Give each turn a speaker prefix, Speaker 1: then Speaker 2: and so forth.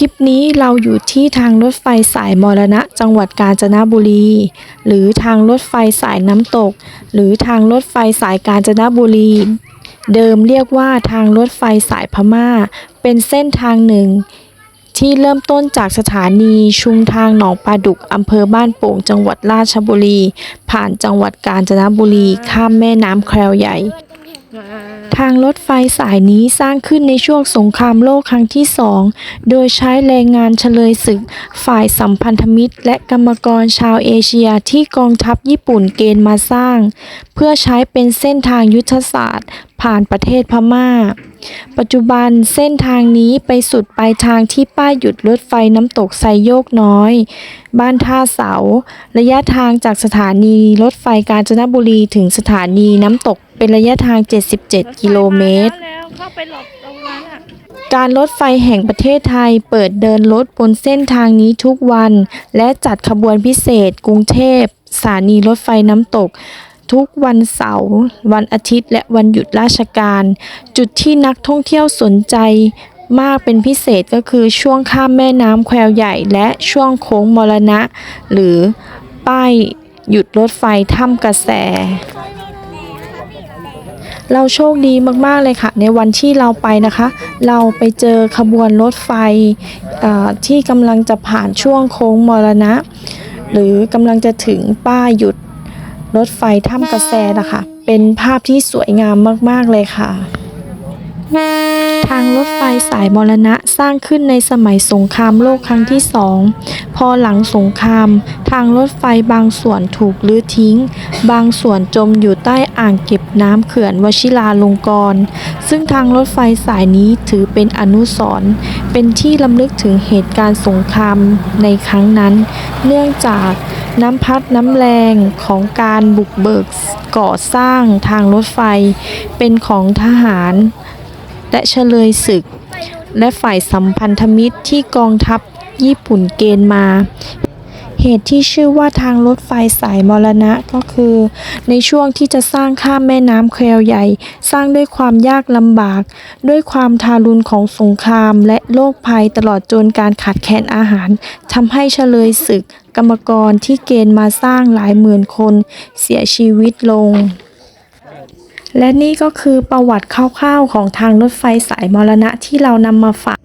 Speaker 1: ลิปนี้เราอยู่ที่ทางรถไฟสายมรณะจังหวัดกาญจนบุรี หรือทางรถไฟสายน้ำตก หรือทางรถไฟสายกาญจนบุรี เดิมเรียกว่าทางรถไฟสายพม่า เป็นเส้นทางหนึ่ง ที่เริ่มต้นจากสถานีชุมทางหนองปลาดุกอำเภอบ้านโป่งจังหวัดราชบุรี ผ่านจังหวัดกาญจนบุรีข้ามแม่น้ำแควใหญ่ ทางรถไฟสายนี้สร้างขึ้นในช่วงสงครามโลกครั้งที่สอง โดยใช้แรงงานเฉลยศึกฝ่ายสัมพันธมิตร และกรรมกรชาวเอเชียที่กองทัพญี่ปุ่นเกณฑ์มาสร้าง เพื่อใช้เป็นเส้นทางยุทธศาสตร์ ผ่านประเทศพม่า ปัจจุบันเส้นทางนี้ไปสุดปลายทางที่ป้ายหยุดรถไฟน้ำตกไซโยกน้อย บ้านท่าเสา ระยะทางจากสถานีรถไฟกาญจนบุรีถึงสถานีน้ำตกเป็นระยะทาง 77 กิโลเมตร
Speaker 2: เข้าไปหลบตรงนั้นอะ
Speaker 1: การรถไฟแห่งประเทศไทยเปิดเดินรถบนเส้นทางนี้ทุกวัน และจัดขบวนพิเศษ กรุงเทพสถานีรถไฟน้ำตก ทุกวันเสาร์ วันอาทิตย์ และวันหยุดราชการ จุดที่นักท่องเที่ยวสนใจมากเป็นพิเศษก็คือช่วงข้ามแม่น้ำแควใหญ่และช่วงโค้งมรณะ หรือป้ายหยุดรถไฟถ้ำกระแส เราโชคดีมากๆเลยค่ะ ในวันที่เราไปนะคะ เราไปเจอขบวนรถไฟที่กำลังจะผ่านช่วงโค้งมรณะ หรือกำลังจะถึงป้ายหยุดรถไฟถ้ำกระแสนะคะ เป็นภาพที่สวยงามมากๆเลยค่ะ ทางรถไฟสายมรณะสร้างขึ้นในสมัยสงครามโลกครั้งที่สอง พอหลังสงคราม ทางรถไฟบางส่วนถูกลื้อทิ้ง บางส่วนจมอยู่ใต้อ่างเก็บน้ำเขื่อนวชิราลงกรณ์ซึ่งทางรถไฟสายนี้ถือเป็นอนุสรณ์เป็นที่ลำลึกถึงเหตุการณ์สงครามในครั้งนั้น เนื่องจากน้ำพัดน้ำแรงของการบุกเบิกก่อสร้างทางรถไฟ เป็นของทหาร และเฉลยศึก และฝ่ายสัมพันธมิตรที่กองทัพญี่ปุ่นเกณฑ์มา เหตุที่ชื่อว่าทางรถไฟสายมรณะก็คือ ในช่วงที่จะสร้างข้ามแม่น้ำแควใหญ่ สร้างด้วยความยากลำบาก ด้วยความทารุณของสงคราม และโรคภัยตลอดจนการขาดแคลนอาหารทำให้เฉลยศึก กรรมกรที่เกณฑ์มาสร้างหลายหมื่นคน เสียชีวิตลงและนี่ก็คือประวัติคร่าวๆของทางรถไฟสายมรณะที่เรานำมาฝาก